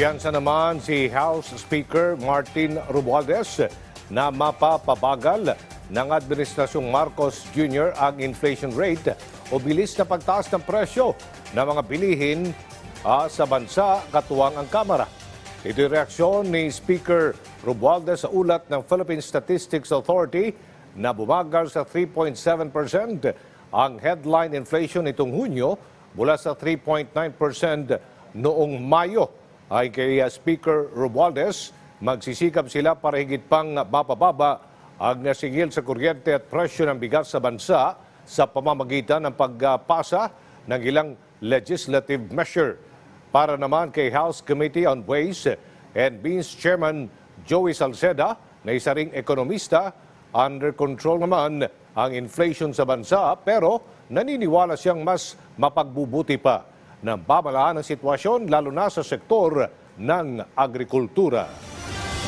Kumpiyansa naman si House Speaker Martin Romualdez na mapapabagal ng Administrasyong Marcos Jr. ang inflation rate o bilis na pagtaas ng presyo ng mga bilihin ah, sa bansa katuwang ang Kamara. Ito yung reaksyon ni Speaker Romualdez sa ulat ng Philippine Statistics Authority na bumagal sa 3.7% ang headline inflation nitong Hunyo mula sa 3.9% noong Mayo. Ay kay uh, Speaker Romualdez, magsisikap sila para higit pang mapababa ang nasingil sa kuryente at presyo ng bigas sa bansa sa pamamagitan ng pagpasa ng ilang legislative measure. Para naman kay House Committee on Ways and Means Chairman Joey Salceda na isa ring ekonomista, under control naman ang inflation sa bansa pero naniniwala siyang mas mapagbubuti pa ng pamalaan ng sitwasyon lalo na sa sektor ng agrikultura.